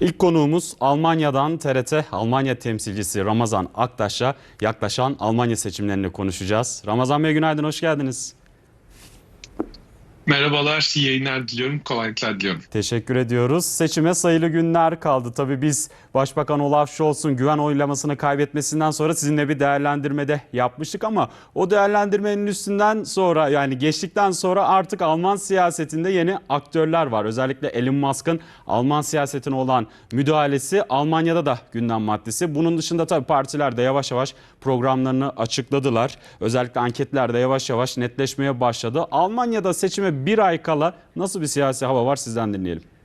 İlk konuğumuz Almanya'dan TRT Almanya temsilcisi Ramazan Aktaş'la yaklaşan Almanya seçimlerini konuşacağız. Ramazan Bey günaydın, hoş geldiniz. Merhabalar, iyi yayınlar diliyorum, kolaylıklar diliyorum. Teşekkür ediyoruz. Seçime sayılı günler kaldı. Tabii biz Başbakan Olaf Scholz'un güven oylamasını kaybetmesinden sonra sizinle bir değerlendirmede yapmıştık ama o değerlendirmenin üstünden sonra yani geçtikten sonra artık Alman siyasetinde yeni aktörler var. Özellikle Elon Musk'ın Alman siyasetine olan müdahalesi Almanya'da da gündem maddesi. Bunun dışında tabii partiler de yavaş yavaş programlarını açıkladılar. Özellikle anketler de yavaş yavaş netleşmeye başladı. Almanya'da seçime bir ay kala nasıl bir siyasi hava var sizden dinleyelim.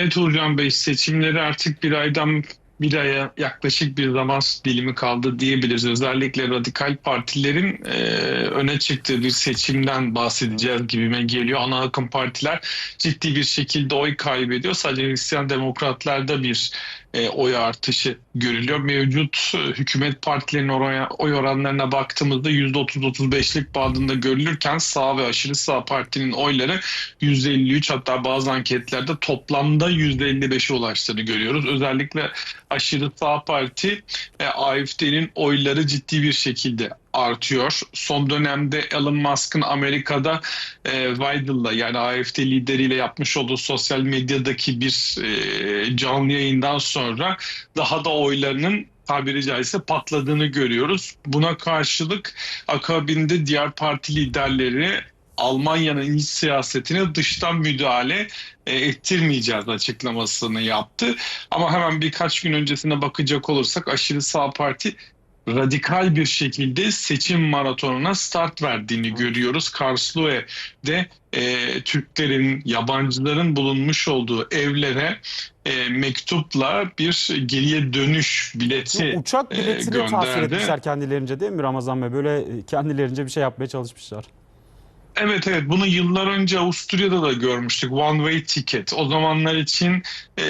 Evet Uğurcan Bey, seçimleri artık bir aydan bir aya yaklaşık bir zaman dilimi kaldı diyebiliriz. Özellikle radikal partilerin e, öne çıktığı bir seçimden bahsedeceğiz gibime geliyor. Ana akım partiler ciddi bir şekilde oy kaybediyor. Sadece Hristiyan demokratlarda bir e, oy artışı görülüyor. Mevcut e, hükümet partilerinin oraya, oy oranlarına baktığımızda %30-35'lik bandında görülürken sağ ve aşırı sağ partinin oyları %53 hatta bazı anketlerde toplamda %55'e ulaştığını görüyoruz. Özellikle aşırı sağ parti ve AFD'nin oyları ciddi bir şekilde artıyor. Son dönemde Elon Musk'ın Amerika'da e, Weidel'la yani AFD lideriyle yapmış olduğu sosyal medyadaki bir e, canlı yayından sonra daha da oylarının tabiri caizse patladığını görüyoruz. Buna karşılık akabinde diğer parti liderleri Almanya'nın iç siyasetine dıştan müdahale e, ettirmeyeceğiz açıklamasını yaptı. Ama hemen birkaç gün öncesine bakacak olursak aşırı sağ parti radikal bir şekilde seçim maratonuna start verdiğini görüyoruz. Karlsruhe'de e, Türklerin, yabancıların bulunmuş olduğu evlere e, mektupla bir geriye dönüş bileti Uçak e, biletini tahsil gönderdi. etmişler kendilerince değil mi Ramazan Bey? Böyle e, kendilerince bir şey yapmaya çalışmışlar. Evet evet bunu yıllar önce Avusturya'da da görmüştük. One way ticket. O zamanlar için e,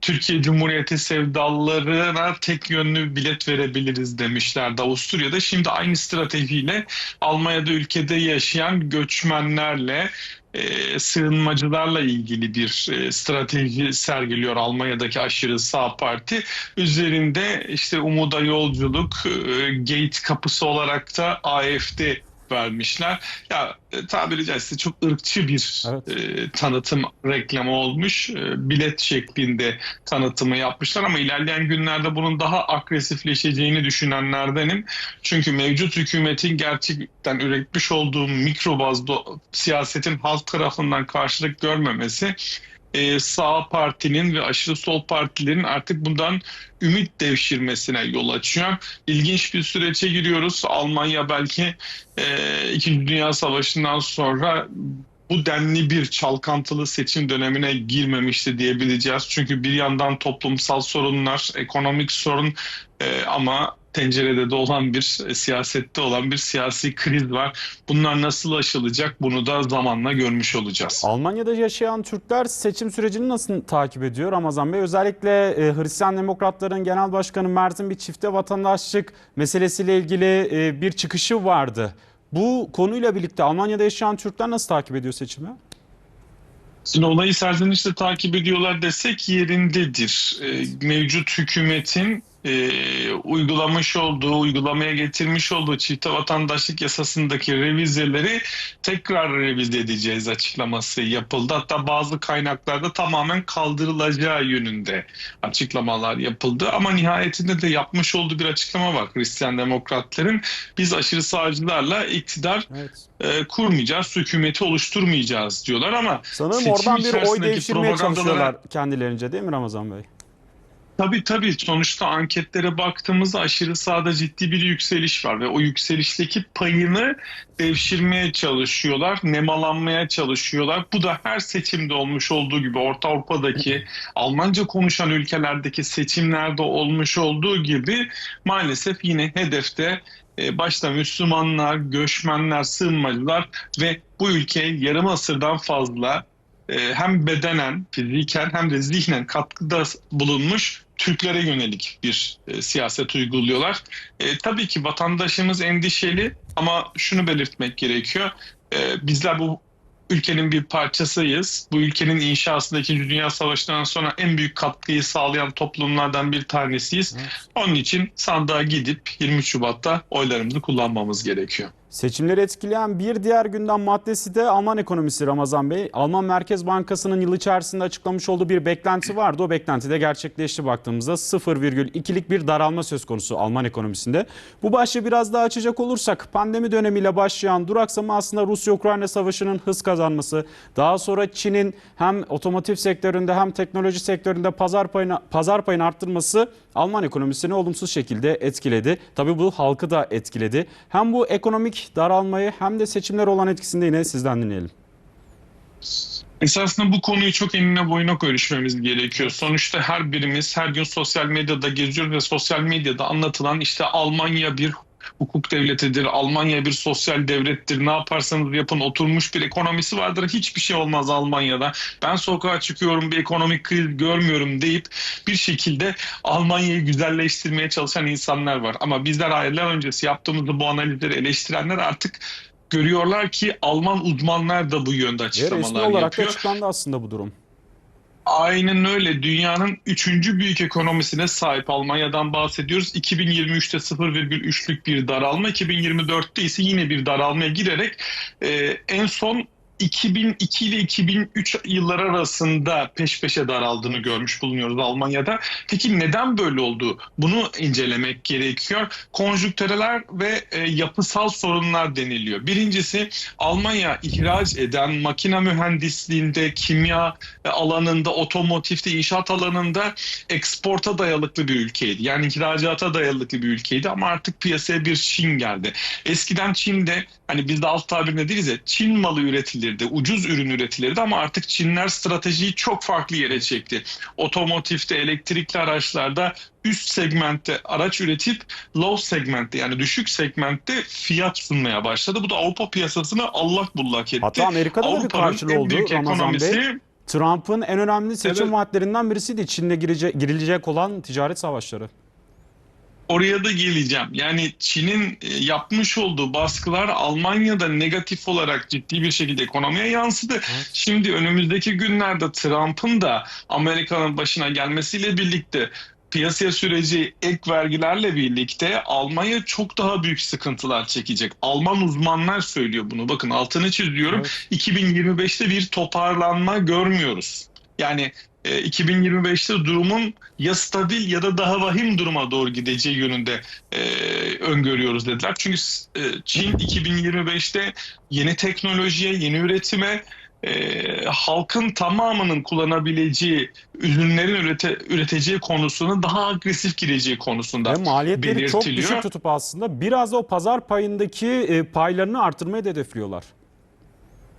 Türkiye Cumhuriyeti sevdalılarına tek yönlü bilet verebiliriz demişlerdi Avusturya'da. Şimdi aynı stratejiyle Almanya'da ülkede yaşayan göçmenlerle e, sığınmacılarla ilgili bir e, strateji sergiliyor Almanya'daki aşırı sağ parti. Üzerinde işte Umuda Yolculuk, e, Gate kapısı olarak da AFD vermişler. Ya e, tabiri caizse çok ırkçı bir Evet. e, tanıtım reklamı olmuş. E, bilet şeklinde tanıtımı yapmışlar ama ilerleyen günlerde bunun daha agresifleşeceğini düşünenlerdenim. Çünkü mevcut hükümetin gerçekten üretmiş olduğu mikro bazda siyasetin halk tarafından karşılık görmemesi e, sağ partinin ve aşırı sol partilerin artık bundan ümit devşirmesine yol açıyor. İlginç bir sürece giriyoruz. Almanya belki e, İkinci Dünya Savaşı'ndan sonra bu denli bir çalkantılı seçim dönemine girmemişti diyebileceğiz. Çünkü bir yandan toplumsal sorunlar, ekonomik sorun e, ama tencerede de olan bir e, siyasette olan bir siyasi kriz var. Bunlar nasıl aşılacak bunu da zamanla görmüş olacağız. Almanya'da yaşayan Türkler seçim sürecini nasıl takip ediyor Ramazan Bey? Özellikle e, Hristiyan Demokratların Genel Başkanı Mert'in bir çifte vatandaşlık meselesiyle ilgili e, bir çıkışı vardı. Bu konuyla birlikte Almanya'da yaşayan Türkler nasıl takip ediyor seçimi? Şimdi olayı serzenişle takip ediyorlar desek yerindedir. Mevcut hükümetin e, uygulamış olduğu, uygulamaya getirmiş olduğu çifte vatandaşlık yasasındaki revizeleri tekrar revize edeceğiz açıklaması yapıldı. Hatta bazı kaynaklarda tamamen kaldırılacağı yönünde açıklamalar yapıldı. Ama nihayetinde de yapmış olduğu bir açıklama var Hristiyan demokratların. Biz aşırı sağcılarla iktidar Evet. e, kurmayacağız, hükümeti oluşturmayacağız diyorlar ama Sanırım oradan bir oy propagandalara- çalışıyorlar kendilerince değil mi Ramazan Bey? Tabii tabii sonuçta anketlere baktığımızda aşırı sağda ciddi bir yükseliş var ve o yükselişteki payını devşirmeye çalışıyorlar, nemalanmaya çalışıyorlar. Bu da her seçimde olmuş olduğu gibi Orta Avrupa'daki Almanca konuşan ülkelerdeki seçimlerde olmuş olduğu gibi maalesef yine hedefte e, başta Müslümanlar, göçmenler, sığınmacılar ve bu ülkeye yarım asırdan fazla e, hem bedenen, fiziken hem de zihnen katkıda bulunmuş Türklere yönelik bir e, siyaset uyguluyorlar. E, tabii ki vatandaşımız endişeli ama şunu belirtmek gerekiyor. E, bizler bu ülkenin bir parçasıyız. Bu ülkenin inşasında 2. Dünya Savaşı'ndan sonra en büyük katkıyı sağlayan toplumlardan bir tanesiyiz. Onun için sandığa gidip 23 Şubat'ta oylarımızı kullanmamız gerekiyor. Seçimleri etkileyen bir diğer gündem maddesi de Alman ekonomisi Ramazan Bey. Alman Merkez Bankası'nın yıl içerisinde açıklamış olduğu bir beklenti vardı. O beklenti de gerçekleşti baktığımızda 0,2'lik bir daralma söz konusu Alman ekonomisinde. Bu başlığı biraz daha açacak olursak pandemi dönemiyle başlayan duraksama aslında Rusya-Ukrayna savaşının hız kazanması, daha sonra Çin'in hem otomotiv sektöründe hem teknoloji sektöründe pazar payını pazar payını arttırması Alman ekonomisini olumsuz şekilde etkiledi. Tabii bu halkı da etkiledi. Hem bu ekonomik daralmayı hem de seçimler olan etkisini yine sizden dinleyelim. Esasında bu konuyu çok enine boyuna görüşmemiz gerekiyor. Sonuçta her birimiz her gün sosyal medyada geziyoruz ve sosyal medyada anlatılan işte Almanya bir hukuk devletidir, Almanya bir sosyal devlettir, ne yaparsanız yapın oturmuş bir ekonomisi vardır. Hiçbir şey olmaz Almanya'da. Ben sokağa çıkıyorum bir ekonomik kriz görmüyorum deyip bir şekilde Almanya'yı güzelleştirmeye çalışan insanlar var. Ama bizler aylar öncesi yaptığımız bu analizleri eleştirenler artık görüyorlar ki Alman uzmanlar da bu yönde açıklamalar resmi olarak yapıyor. açıklandı aslında bu durum. Aynen öyle. Dünyanın üçüncü büyük ekonomisine sahip Almanya'dan bahsediyoruz. 2023'te 0,3'lük bir daralma, 2024'te ise yine bir daralmaya girerek e, en son 2002 ile 2003 yılları arasında peş peşe daraldığını görmüş bulunuyoruz Almanya'da. Peki neden böyle oldu? Bunu incelemek gerekiyor. Konjüktüreler ve e, yapısal sorunlar deniliyor. Birincisi Almanya ihraç eden makine mühendisliğinde, kimya e, alanında, otomotivde, inşaat alanında eksporta dayalıklı bir ülkeydi. Yani ihracata dayalıklı bir ülkeydi ama artık piyasaya bir Çin geldi. Eskiden Çin'de hani biz de alt tabirine değiliz ya Çin malı üretilirdi, ucuz ürün üretilirdi ama artık Çinler stratejiyi çok farklı yere çekti. Otomotivde, elektrikli araçlarda üst segmentte araç üretip low segmentte yani düşük segmentte fiyat sunmaya başladı. Bu da Avrupa piyasasını allak bullak etti. Hatta Amerika'da da bir karşılığı oldu Ramazan Bey. ekonomisi Trump'ın en önemli seçim Evet. vaatlerinden birisiydi Çin'le girecek, girilecek olan ticaret savaşları. Oraya da geleceğim. Yani Çin'in e, yapmış olduğu baskılar Almanya'da negatif olarak ciddi bir şekilde ekonomiye yansıdı. Evet. Şimdi önümüzdeki günlerde Trump'ın da Amerika'nın başına gelmesiyle birlikte piyasaya süreci ek vergilerle birlikte Almanya çok daha büyük sıkıntılar çekecek. Alman uzmanlar söylüyor bunu. Bakın altını çiziyorum. Evet. 2025'te bir toparlanma görmüyoruz. Yani 2025'te durumun ya stabil ya da daha vahim duruma doğru gideceği yönünde e, öngörüyoruz dediler. Çünkü e, Çin 2025'te yeni teknolojiye, yeni üretime, e, halkın tamamının kullanabileceği ürünlerin ürete, üreteceği konusunu daha agresif gireceği konusunda Ve maliyetleri çok düşük tutup aslında biraz da o pazar payındaki e, paylarını artırmayı da hedefliyorlar.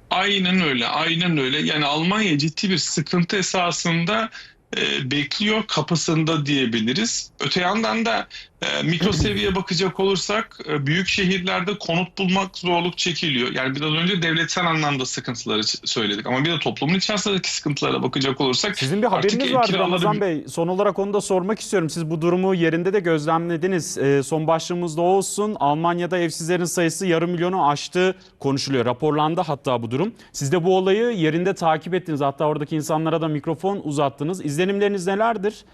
Aynen öyle, aynen öyle. Yani Almanya ciddi bir sıkıntı esasında e, bekliyor kapısında diyebiliriz. Öte yandan da e, mikro seviyeye bakacak olursak e, büyük şehirlerde konut bulmak zorluk çekiliyor. Yani biraz önce devletsel anlamda sıkıntıları söyledik ama bir de toplumun içerisindeki sıkıntılara bakacak olursak Sizin bir haberiniz vardı kiraları- Ramazan Bey. Son olarak onu da sormak istiyorum. Siz bu durumu yerinde de gözlemlediniz. E, son başlığımız da o olsun. Almanya'da evsizlerin sayısı yarım milyonu aştı konuşuluyor. Raporlandı hatta bu durum. Siz de bu olayı yerinde takip ettiniz. Hatta oradaki insanlara da mikrofon uzattınız. İzlenimleriniz nelerdir?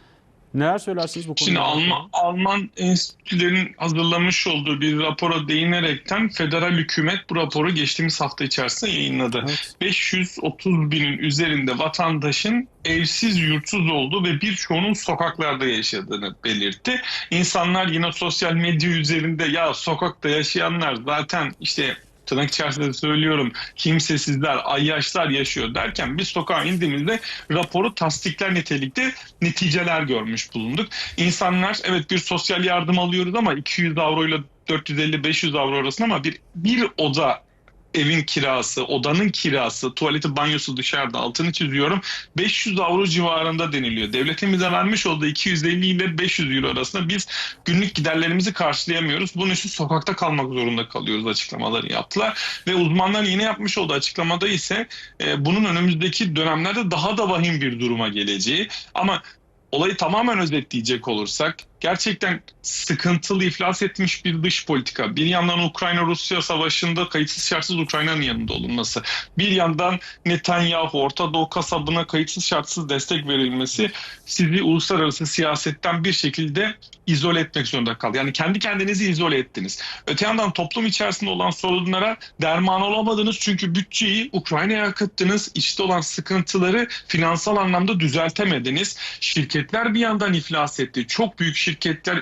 Neler söylersiniz bu konuda? Şimdi Alman, Alman enstitülerin hazırlamış olduğu bir rapora değinerekten federal hükümet bu raporu geçtiğimiz hafta içerisinde yayınladı. Evet. 530 binin üzerinde vatandaşın evsiz yurtsuz olduğu ve birçoğunun sokaklarda yaşadığını belirtti. İnsanlar yine sosyal medya üzerinde ya sokakta yaşayanlar zaten işte tırnak içerisinde söylüyorum kimsesizler, ayyaşlar yaşıyor derken biz sokağa indiğimizde raporu tasdikler nitelikte neticeler görmüş bulunduk. İnsanlar evet bir sosyal yardım alıyoruz ama 200 avro ile 450-500 avro arasında ama bir, bir oda evin kirası, odanın kirası, tuvaleti, banyosu dışarıda altını çiziyorum. 500 avro civarında deniliyor. Devletimize vermiş olduğu 250 ile 500 euro arasında biz günlük giderlerimizi karşılayamıyoruz. Bunun için sokakta kalmak zorunda kalıyoruz açıklamaları yaptılar. Ve uzmanlar yine yapmış olduğu açıklamada ise e, bunun önümüzdeki dönemlerde daha da vahim bir duruma geleceği ama Olayı tamamen özetleyecek olursak gerçekten sıkıntılı iflas etmiş bir dış politika. Bir yandan Ukrayna-Rusya savaşında kayıtsız şartsız Ukrayna'nın yanında olunması. Bir yandan Netanyahu Orta Doğu kasabına kayıtsız şartsız destek verilmesi sizi uluslararası siyasetten bir şekilde izole etmek zorunda kaldı. Yani kendi kendinizi izole ettiniz. Öte yandan toplum içerisinde olan sorunlara derman olamadınız çünkü bütçeyi Ukrayna'ya akıttınız. İçte olan sıkıntıları finansal anlamda düzeltemediniz. Şirketler bir yandan iflas etti. Çok büyük şirketler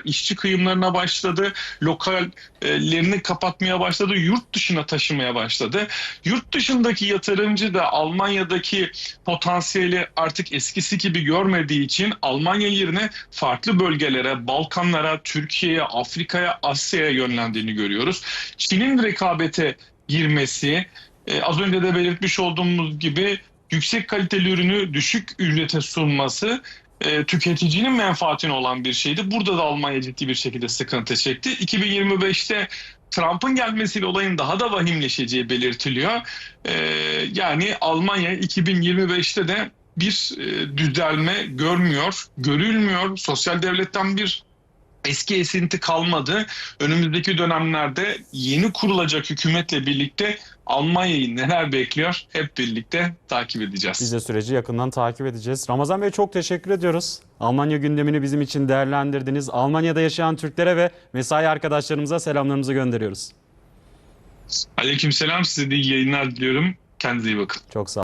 işçi kıyımlarına başladı. Lokallerini kapatmaya başladı. Yurt dışına taşımaya başladı. Yurt dışındaki yatırımcı da Almanya'daki potansiyeli artık eskisi gibi görmediği için Almanya yerine farklı bölgelere, Balkanlara, Türkiye'ye, Afrika'ya, Asya'ya yönlendiğini görüyoruz. Çin'in rekabete girmesi, e, az önce de belirtmiş olduğumuz gibi yüksek kaliteli ürünü düşük ücrete sunması e, tüketicinin menfaatine olan bir şeydi. Burada da Almanya ciddi bir şekilde sıkıntı çekti. 2025'te Trump'ın gelmesiyle olayın daha da vahimleşeceği belirtiliyor. E, yani Almanya 2025'te de bir e, düzelme görmüyor, görülmüyor. Sosyal devletten bir eski esinti kalmadı. Önümüzdeki dönemlerde yeni kurulacak hükümetle birlikte Almanya'yı neler bekliyor hep birlikte takip edeceğiz. Biz de süreci yakından takip edeceğiz. Ramazan Bey çok teşekkür ediyoruz. Almanya gündemini bizim için değerlendirdiniz. Almanya'da yaşayan Türklere ve mesai arkadaşlarımıza selamlarımızı gönderiyoruz. Aleykümselam size de iyi yayınlar diliyorum. Kendinize iyi bakın. Çok sağ